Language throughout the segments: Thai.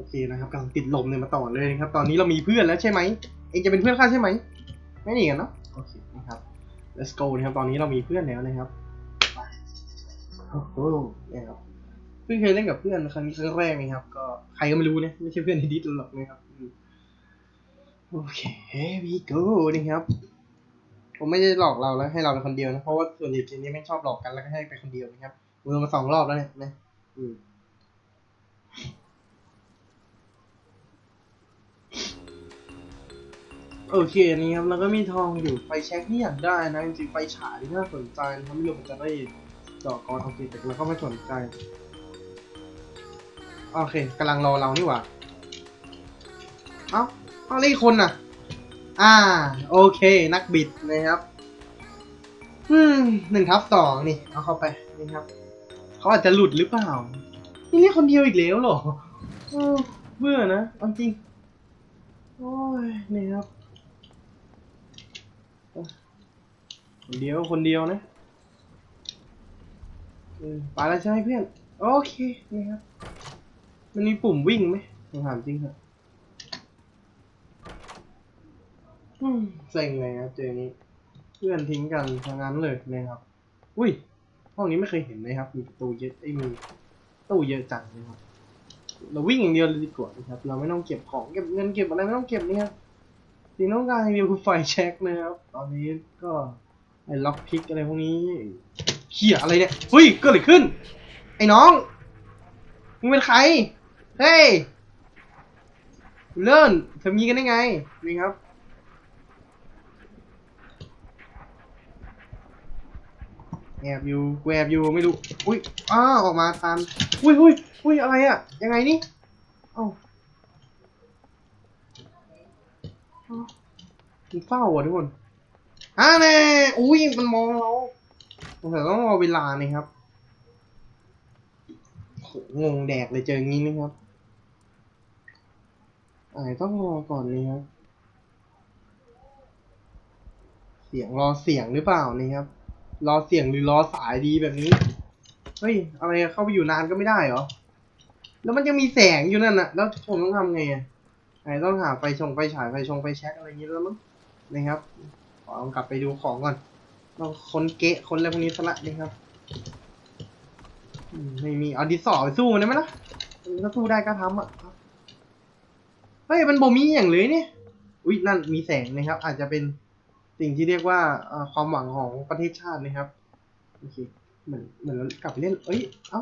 โอเคนะครับกำลังติดลมเนี่ยมาต่อเลยนะครับ ตอนนี้เรามีเพื่อนแล้วใช่ไหมเองจะเป็นเพื่อนข้าใช่ไหมไม่หนีกันเนาะโอเคนะครับ let's go นะครับตอนนี้เรามีเพื่อนแล้วนะครับไปโอ้โหนะครับเพิ่งเคยเล่นกับเพื่อนครั้งนี้ครั้งแรกนะครับ ก็ใครก็ไม่รู้นะไม่ใช่เพื่อนในดิสหรอกนะครับอืมโอเค we go นะครับผมไม่ได้หลอกเราแล้วให้เราเป็นคนเดียวนะเพราะว่าส่วนใหญ่เกมนี้ไม่ชอบหลอกกันแล้วก็ให้ไปคนเดียวนะครับโดนมาสองรอบแล้วเนี่ยนะอืม โอเคอันี่ครับ แล้วก็มีทองอยู่ไฟแช็กที่อยากได้นะจริงๆไฟฉายที่น่าสนใจนะครับไม่รู้ผมจะได้จาะกรโอเคแต่เราก็ไม่สนใจโอเคกำลังรอเรานี่หว่าเอ้าเอาเลขคนน่ะ อ่า โอเค นักบิดนะครับ อืมหนึ่งทับสองนี่ เอาเข้าไปนี่ครับเขาอาจจะหลุดหรือเปล่า นี่เรียกคนเดียวอีกแล้วเหรอเออเบื่อนะเอาจริง โอ้ยนี่ครับ คนเดียวคนเดียวนะไปแล้วใช่ไหมเพื่อน โอเคนี่ครับ มันมีปุ่มวิ่งไหมผมถามจริงเถอะอืมเซ็งเลยครับเจอนี้ เพื่อนทิ้งกันทางนั้นเลยนะครับ อุ้ย ห้องนี้ไม่เคยเห็นนะครับ มีประตูเยอะไอ้มีตู้เยอะจังนะครับ เราวิ่งอย่างเดียวเลยดีกว่านะครับ เราไม่ต้องเก็บของเก็บเงินเก็บอะไรไม่ต้องเก็บนะครับสิ่งต้องการอย่างเดียวคือไฟแช็กนะครับ ตอนนี้ก็ ไอ้ล็อกพิกอะไรพวกนี้เขี่ยอะไรเนี่ยเฮ้ยเกิดอะไรขึ้น ไอ้น้องมึงเป็นใครเฮ้ยเลิ่อนทำงี้กันได้ไงนี่ครับแอบอยู่แอบอยู่ไม่รู้อุ้ยอ้าออกมาทันอุ้ยอุ้ยอุ้ยอะไรอะยังไงนี่เอ้าเฝ้าอะทุกคน อ่าแน่อุ้ยมันมองเราสงสัยต้องรอเวลานี่ครับโงงแดกเลยเจองี้นะครับอะไรต้องรอก่อนนี่ครับ เสียงรอเสียงหรือเปล่านี่ครับ รอเสียงหรือรอสายดีแบบนี้ เฮ้ย อะไรอะเข้าไปอยู่นานก็ไม่ได้เหรอ แล้วมันยังมีแสงอยู่นั่นน่ะแล้วผมต้องทำไงอะไหนต้องหาไฟชงไฟฉายไฟชงไฟแช็กอะไรอย่างนี้แล้วมั้งนะครับ เอากลับไปดูของก่อนต้องคนเกะคนอะไรพวกนี้ซะละนะครับไม่มีเอาดิสอไปสู้มันได้ไหมล่ะถ้าสู้ได้ก็ทำอะเฮ้ยมันบ่มีอย่างเลยเนี่ยอุ้ยนั่นมีแสงนะครับ อาจจะเป็นสิ่งที่เรียกว่าความหวังของประเทศชาตินะครับโอเคเหมือนเหมือนเรากลับไปเล่น เอ้ย เอ้า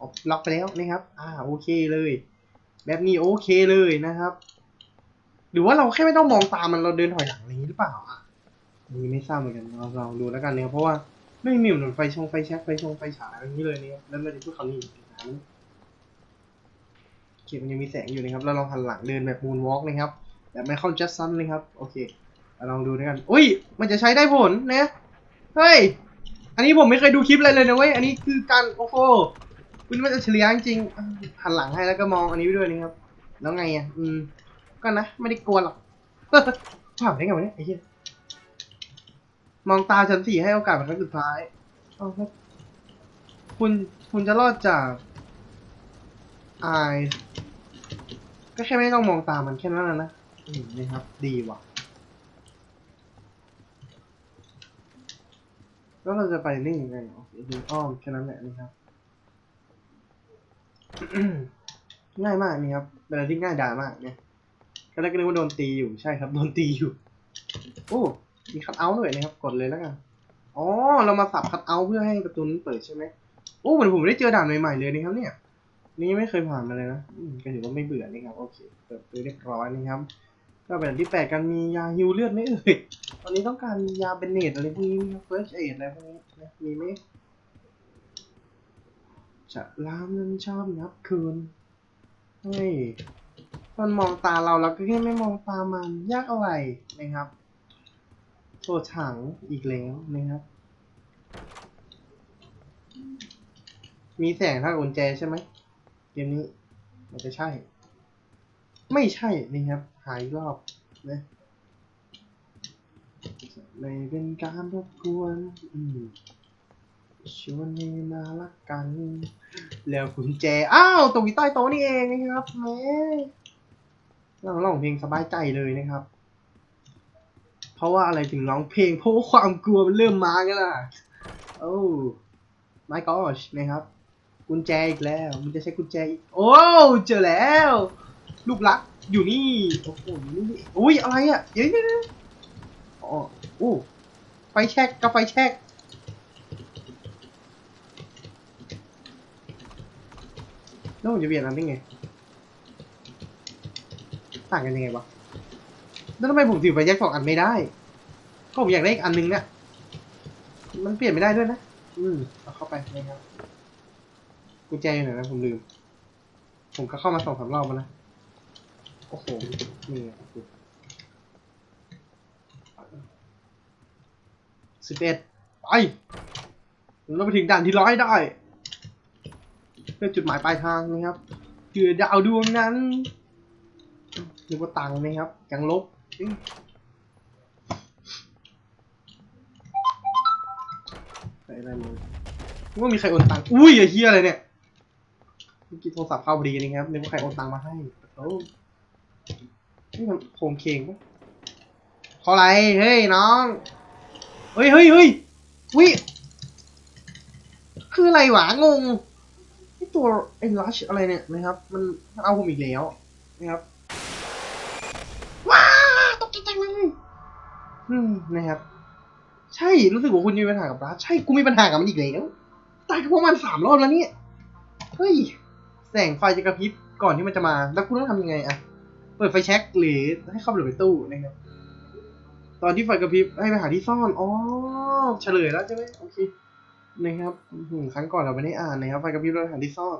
ออกล็อกไปแล้วนะครับ อ่าโอเคเลย แบบนี้โอเคเลยนะครับ หรือว่าเราแค่ไม่ต้องมองตามมันเราเดินถอยหลังอะไรอย่างนี้หรือเปล่าอะ นี้ไม่ทราบเหมือนกันเราลองดูแล้วกันนะครับเพราะว่าไม่มีเหมือนไฟชงไฟแช็กไฟชงไฟฉายอะไรอย่างนี้เลยนะครับแล้วไม่ได้พูดคำนี้อีกนะโอเคมันยังมีแสงอยู่นะครับเราลองหันหลังเดินแบบมูนวอล์กนะครับแบบไม่เคิลแจ็คสันเลยครับโอเคเราลองดูด้วยกันอุ้ย มันจะใช้ได้ผลนะเฮ้ยอันนี้ผมไม่เคยดูคลิปอะไรเลยนะเว้ยอันนี้คือการโอ้โหคุณมันจะเฉลียจริงหันหลังให้แล้วก็มองอันนี้ไปด้วยนะครับ แล้วไงอะอืมก็นะไม่ได้กลัวหรอกถามได้ไงวะเนี่ยไอ้เหี้ย มองตาฉันสี่ให้โอกาสเป็นครั้งสุดท้ายเอาครับคุณคุณจะรอดจากอาย ก็แค่ไม่ต้องมองตามันแค่นั้นนะนะอืมนะครับ ดีว่ะ แล้วเราจะไปนี่ยังไงโอเคดูอ้อมแค่นั้นแหละนะครับ ง่ายมากนี่ครับเป็นอะไรที่ง่ายดายมากเนี่ยก็ได้ก็นึกว่าโดนตีอยู่ใช่ครับ โดนตีอยู่ โอ้ มีคัทเอาท์ด้วยนะครับ กดเลยแล้วกัน อ๋อ เรามาสับคัทเอาท์เพื่อให้ประตูนั้นเปิดใช่ไหมโอ้เหมือนผมได้เจอด่านใหม่ๆเลยนะครับ เนี่ย นี่ไม่เคยผ่านมาเลยนะก็ถือว่าไม่เบื่อนี่ครับ โอเค เปิดตัวเรียบร้อยนะครับ ก็เป็นที่แปดกันมียาฮิวเลือดไหมเอ่ย ตอนนี้ต้องการยาเบนเนตอะไรพวกนี้ไหมครับเฟิร์สเอดอะไรพวกนี้นะมีไหมจะลามนั้นชอบนับคืนเฮ้ยมันมองตาเราเราก็แค่ไม่มองตามันยากอะไรนะครับ ตัวถังอีกแล้วนะครับ มีแสงทากุญแจใช่ไหมเกมนี้มันจะใช่ ไม่ใช่นะครับ หายรอบนะไม่เป็นการรบกวนอืมชวนให้มารักกัน แล้วกุญแจ อ้าวตกอยู่ใต้โต๊ะนี่เองนะครับแม่เราร้องเพลงสบายใจเลยนะครับ เพราะว่าอะไรถึงร้องเพลง เพราะว่าความกลัวมันเริ่มมากันล่ะโอ้ไม่ก็นะครับ กุญแจอีกแล้ว มันจะใช้กุญแจอีก โอ้เจอแล้ว ลูกรักอยู่นี่ โอ้โหอยู่นี่อุ้ยอะไรอะเดี๋ยวอ๋อ๋อโอ้ไฟแช็กกับไฟแช็กแล้วผมจะเปลี่ยนอันได้ไง ต่างกันยังไงวะ แล้วทำไมผมถือไฟแช็กสองอันไม่ได้ ก็ผมอยากได้อีกอันนึงเนี่ย มันเปลี่ยนไม่ได้ด้วยนะ อืมเอาเข้าไปนะครับกุญแจอยู่ไหนนะผมลืม ผมก็เข้ามาสองสามรอบแล้วนะ โอ้โห นี่ไงสิบเอ็ดไปเราไปถึงด่านที่ร้อยได้เพื่อจุดหมายปลายทางนะครับ คือดาวดวงนั้นนึกว่าตังนะครับยังลบ เอ้ยใส่อะไรมือนึกว่ามีใครโอนตังค์อุ้ยไอ้เหี้ยอะไรเนี่ยเมื่อกี้โทรศัพท์เข้าพอดีนะครับนึกว่าใครโอนตังค์มาให้โอ้นี่มันโคมเคงปะขออะไร เฮ้ยน้อง เฮ้ยเฮ้ยเฮ้ยวิคืออะไรหวะงงไอตัวไอ้ลัชอะไรเนี่ยนะครับ มันมันเอาผมอีกแล้วนะครับ ว้าตกใจจังเลย อืมนะครับ ใช่รู้สึกว่าคุณมีปัญหากับลัชใช่กูมีปัญหากับมันอีกแล้วตายกับพวกมันสามรอบแล้วเนี่ยเฮ้ยแสงไฟจะกระพริบก่อนที่มันจะมา แล้วคุณต้องทำยังไงอะเปิดไฟแช็กหรือให้เข้าไปในตู้นะครับตอนที่ไฟกระพริบให้ไปหาที่ซ่อนอ๋อเฉลยแล้วใช่ไหมโอเคนะครับหือครั้งก่อนเราไม่ได้อ่านนะครับไฟกระพริบเราหาที่ซ่อน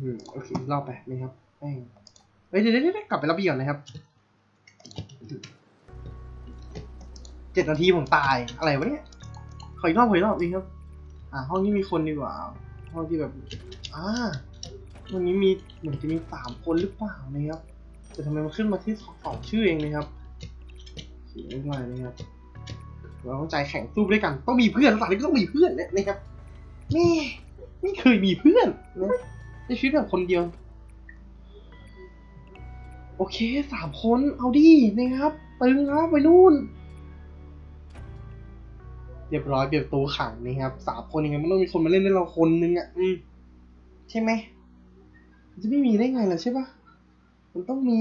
หือโอเครอบไปนะครับแม่งเฮ้ยเดี๋ยวเดี๋ยวเดี๋ยวกลับไปรับบีก่อนนะครับ เจ็ดนาทีผมตายอะไรวะเนี่ยขออีกรอบขออีกรอบดีครับ อ่าห้องนี้มีคนดีกว่า ห้องที่แบบอ่าห้องนี้มีเหมือนจะมีสามคนหรือเปล่านะครับแต่ทำไมมันขึ้นมาที่สองชื่อเองนะครับเขียนไม่ได้นะครับเราต้องใจแข็งสู้ด้วยกัน ต้องมีเพื่อนสัตว์นี้ก็ต้องมีเพื่อนนะครับแม่ไม่เคยมีเพื่อนนะในชีวิตแบบคนเดียว โอเคสามคนเอาดินะครับ ตึงครับไปนู่น เรียบร้อยเปลี่ยนตัวขังนะครับสามคนยังไงมันต้องมีคนมาเล่นด้วยเราคนนึงอะอืมใช่ไหมมันจะไม่มีได้ไงล่ะใช่ปะมันต้องมี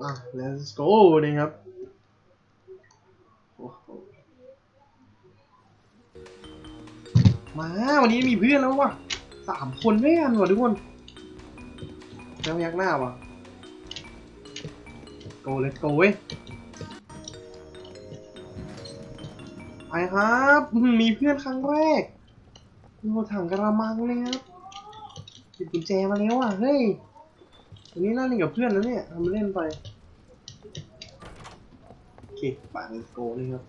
มา let's go นะครับโอ้โหมา วันนี้มีเพื่อนแล้วว่ะสามคนด้วยกันว่ะทุกคนแล้วยักหน้าว่ะ go let's go เว้ยไปครับมีเพื่อนครั้งแรกโอ้ถังกระมังเลยครับหยิบกุญแจมาแล้วอะ เฮ้ยวันนี้น่าเล่นกับเพื่อนแล้วเนี่ยทำมาเล่นไป โอเคป่าเลสโกนี่ครับ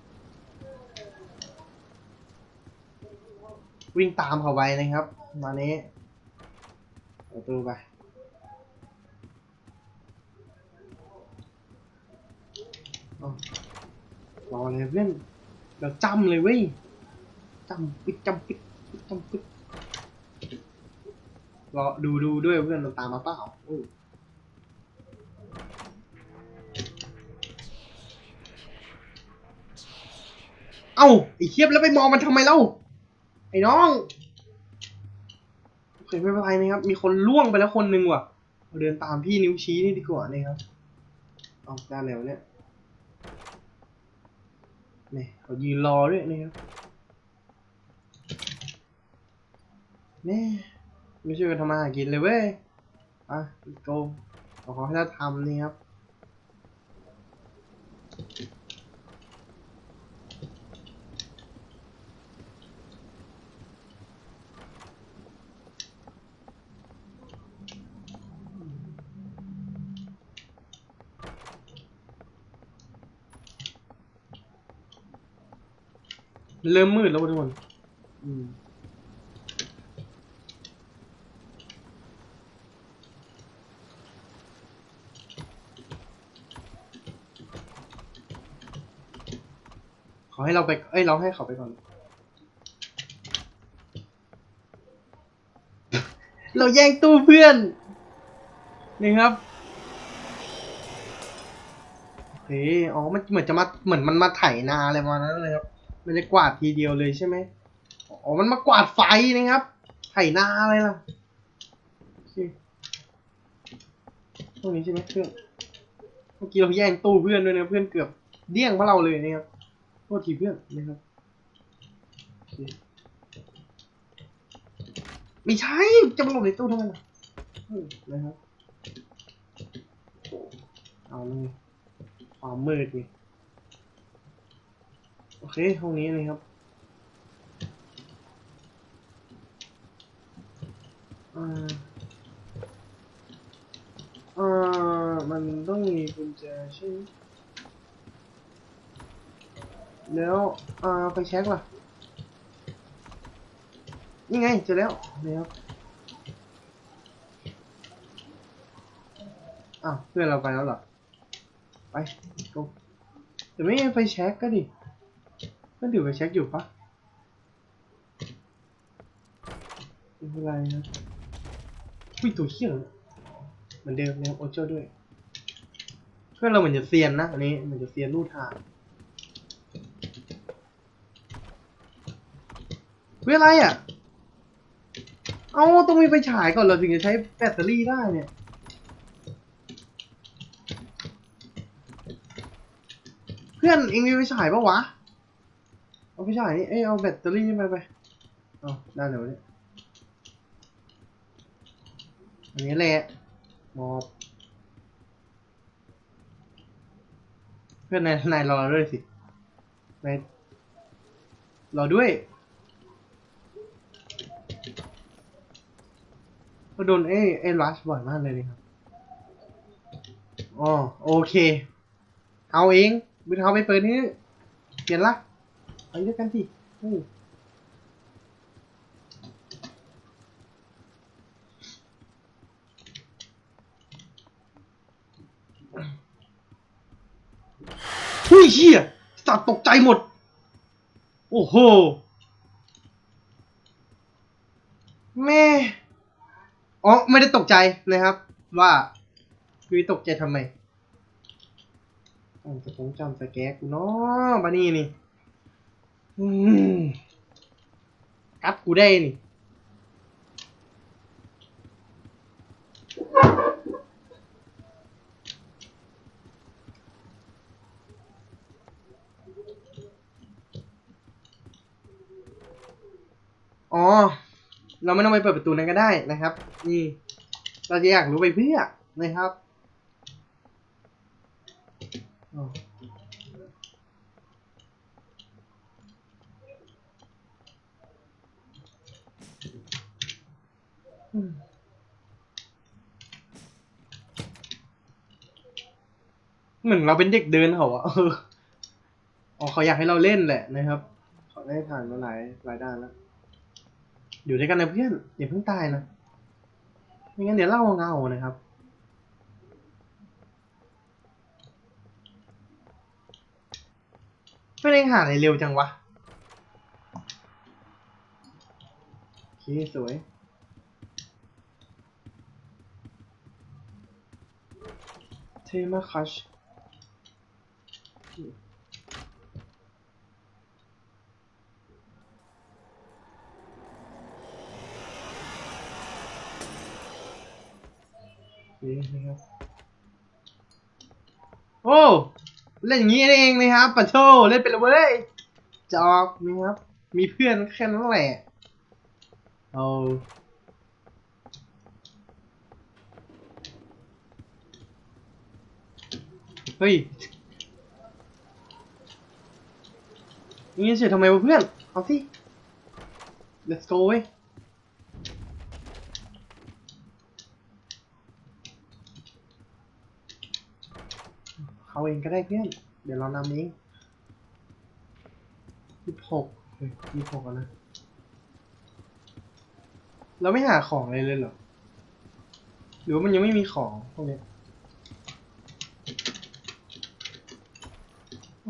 วิ่งตามเขาไปนะครับ มาเนี้ประตูไปอ้าว รอเลยเพื่อนเราจำเลยเว้ยจำปิดจำปิดจำปิดรอดูดูด้วยเพื่อนมันตามมาเปล่าโอ้เอ้าไอ้เทียบแล้วไปมองมันทำไมเล่าไอ้น้องโอเคไม่เป็นไรนะครับ มีคนล่วงไปแล้วคนหนึ่งว่ะเราเดินตามพี่นิ้วชี้นี่ดีกว่านะครับเอาได้แล้วเนี่ย นี่เขายืนรอด้วยนะครับนี่ไม่ช่วยกันทำมาหากินเลยเว้ยอะโกขอให้เราทำนี่ครับ เริ่มมืดแล้วว่ะทุกคนอืมขเขาให้เราไป เอ้ย เราให้เขาไปก่อน เราแย่งตู้เพื่อน นี่ครับโอเคอ๋อ มันเหมือนจะมา เหมือนมันมาไถนาอะไรประมาณนั้นเลยครับ มันจะกวาดทีเดียวเลยใช่ไหมอ๋อ มันมากวาดไฟนะครับ ไถนาอะไรล่ะตรงนี้ใช่ไหมเพื่อนเมื่อกี้เราแย่งตู้เพื่อนด้วยนะเพื่อนเกือบเดี้ยงพวกเราเลยนะครับโทษทีเพื่อนนะครับ ไม่ใช่ จะมาหลบในตู้ทำไมล่ะนะครับ เอาเลยความมืดนี่ โอเคห้องนี้นะครับอ่าเอ่อมันต้องมีกุญแจใช่ไหมแล้วอ่าไฟแช็กล่ะนี่ไงเจอแล้วนี่ครับอ้าวเพื่อนเราไปแล้วเหรอไป go แต่ไม่ไฟแช็กก็ดิ พื่อนถือไฟแช็กอยู่ปะเป็นไรนะอุ้ยตัวเขี้ยเหรอเหมือนเดิมนะครับโอโจ้ด้วย เพื่อนเราเหมือนจะเซียนนะอันนี้เหมือนจะเซียนรูดทางเพื่ออะไรอะ เอาต้องมีไฟฉายก่อนเราถึงจะใช้แบตเตอรี่ได้เนี่ยเพื่อนเองมีไฟฉายปะวะ เอาไฟฉายเอ้ยเอาแบตเตอรี่นี่ไปไป เอาได้เลยวเนี่ยอันนี้แหละมอบเพื่อนนายนายรอด้วยสินายรอด้วยก็โดนเอ้เอ้รัชบ่อยมากเลยนี่ครับอ๋อโอเค เอาเองบุญเอาไปเปิดนี่เปลี่ยนละ ไปด้วยกันสิเฮ้ยเฮ้ยเชี่ยสัตว์ตกใจหมด โอ้โห แม่ อ๋อ ไม่ได้ตกใจนะครับ ว่าคือตกใจทำไมอ๋อจะคงจำสแกกกูเนาะบานี่นี่ อืมกัดกูได้นี่อ๋อ เราไม่ต้องไปเปิดประตูนั้นก็ได้นะครับ นี่ เราจะอยากรู้ไปเพื่อนะครับอ๋ออืม เหมือนเราเป็นเด็กเดินเขาอะเอออ๋อเขาอยากให้เราเล่นแหละนะครับเขาได้ผ่านมาหลายหลายด้านแล้ว อยู่ด้วยกันนะเพื่อนอย่าเพิ่งตายนะไม่งั้นเดี๋ยวเล่าเงานะครับเพื่อนเองหาอะไรเร็วจังวะโอเคสวย เทมาคัชนี่นะครับโอ้ เล่นอย่างนี้เองนะครับปัดโชเล่นเป็นเลยเว้ยจอกนะครับ มีเพื่อนแค่นั้นแหละ เอา เฮ้ยนี่เฉยทำไมวะเพื่อน เอาสิ let's go เว้ยเขาเองก็ได้เพื่อน เดี๋ยวเรานำเองยี่สิบหกเฮ้ยยี่สิบหกแล้วนะ เราไม่หาของอะไรเลยเหรอ หรือว่ามันยังไม่มีของพวกเนี้ย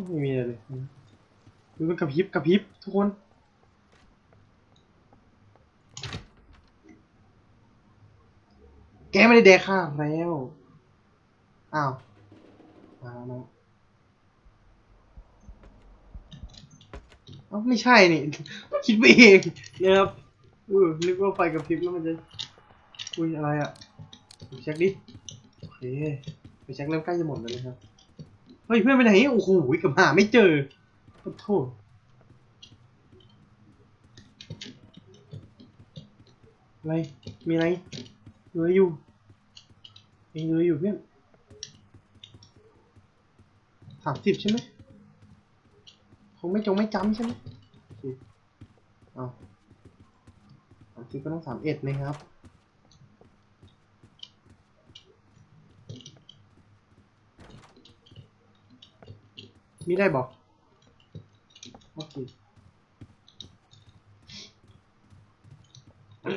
ไม่มีอะไรเลยดูมันกระพริบกระพริบทุกคน แกไม่ได้แดกข้าแล้ว อ้าว มาแล้วเอ้าไม่ใช่นี่คิดไปเองนะครับเออนึกว่าไฟกระพริบแล้วมันจะ อุ้ยอะไรอะเช็คดิ โอเค ไปเช็คเริ่มใกล้จะหมดแล้วนะครับ เฮ้ยเพื่อนไปไหนโอ้โหกับหาไม่เจอขอโทษอะไร มีอะไรเหลืออยู่ยังเหลืออยู่เพื่อนสามสิบใช่ไหมคงไม่จงไม่จำใช่ไหมอเคเอาสามสิบก็ต้องสามเอ็ดนะครับ มีได้บอกโอเคอ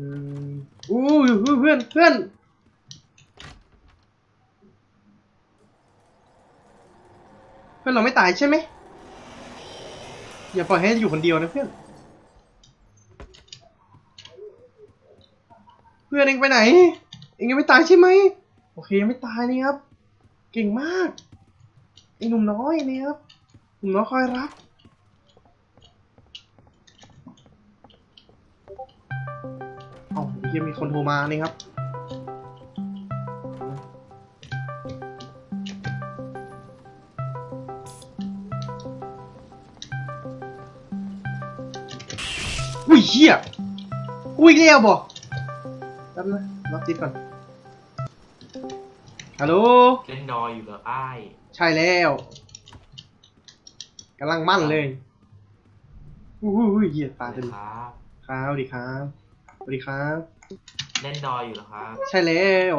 ืมอู้ยเพื่อนเพื่อนเพื่อนเราไม่ตายใช่ไหมอย่าปล่อยให้อยู่คนเดียวนะเพื่อน เพื่อนเองไปไหน เองยังไม่ตายใช่ไหมโอเคยังไม่ตายนี่ครับ เก่งมากไอ้หนุ่มน้อยนี่ครับหนุ่มน้อยคอยรักเอ้าเฮียมีคนโทรมานี่ครับอุ้ยเฮียอุ้ยเรียวบอกแป๊บนะรับติดก่อน ฮัลโหล เล่นดอยอยู่เหรออ้ายใช่แล้วกำลังมั่นเลยอุ้ยอุ้ยอุ้ยเหี้ยตาสวัสเต็มดีครับครับสวัสดีครับสวัสดีครับ เล่นดอยอยู่เหรอครับ ใช่แล้ว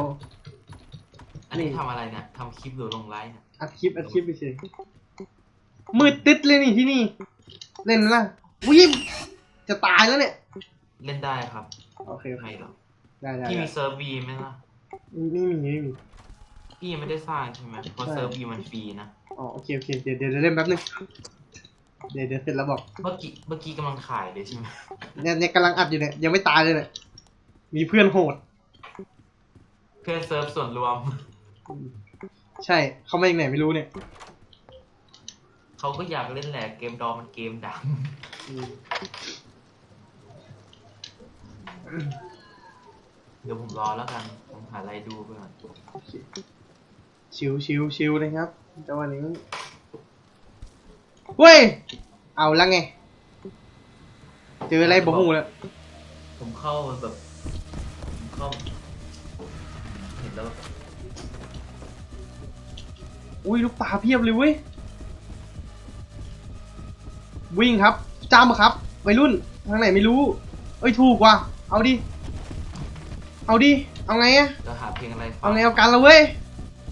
อันนี้นี่ ทำอะไรเนี่ยทำคลิปหรือลงไลฟ์เนี่ยอัดคลิปอัดคลิปไปเฉยมืดติดเลยนี่ที่นี่ เล่นไหมล่ะวิ่งจะตายแล้วเนี่ย เล่นได้ครับโอเคโอเคไม่หรอกได้ได้พี่ได้มีเซิร์ฟวีไหมล่ะไม่มีไม่มี พี่ยังไม่ได้สร้างใช่ไหมเพราะใช่เซิร์ฟวีมันฟรีนะ อ๋อโอเคโอเคเดี๋ยวเดี๋ยวเดี๋ยวเล่นแป๊บนึงเดี๋ยวเดี๋ยวเสร็จแล้วบอกเมื่อกี้เมื่อกี้กำลังถ่ายเลยใช่ไหมเนี่ยเนี่ยกำลังอัดอยู่เนี่ยยังไม่ตายเลยเนี่ยมีเพื่อนโหด เพื่อนเซิร์ฟส่วนรวม ใช่เขามาจากไหนไม่รู้เนี่ยเขาก็อยากเล่นแหละเกมดอมันเกมดังอืมเดี๋ยวผมรอแล้วกัน ผมหาอะไรดูไปก่อนโอเค ชิวชิวชิวนะครับจังหวะนี้เว้ย เอาละไง เจออะไรบอกหูแล้ว ผมเข้าแบบผมเข้าเห็นแล้วแบบอุ้ยลูกตาเพียบเลยเว้ย วิ่งครับจ้ามครับวัยรุ่นทางไหนไม่รู้ เอ้ยถูกว่ะเอาดิ เอาดิ เอาไงอะจะหาเพลงอะไรฟัเอาไงเอากันละเว้ย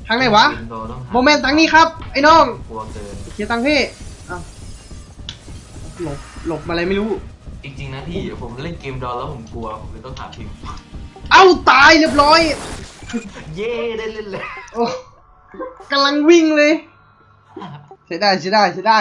ทางไหนวะเกมดอต้องหาโมเมนต์ทางนี้ครับ ไอ้น้องกลัวเกินเคลียร์ตังค์พี่เอาหลบหลบมาอะไรไม่รู้ จริงๆนะพี่ผมเล่นเกมดอแล้วผมกลัวผมเลยต้องหาเพลงฟังเอ้าตายเรียบร้อย เย้ได้เล่นเลยโอ้กำลังวิ่งเลย ใช้ได้ใช้ได้ใช้ได้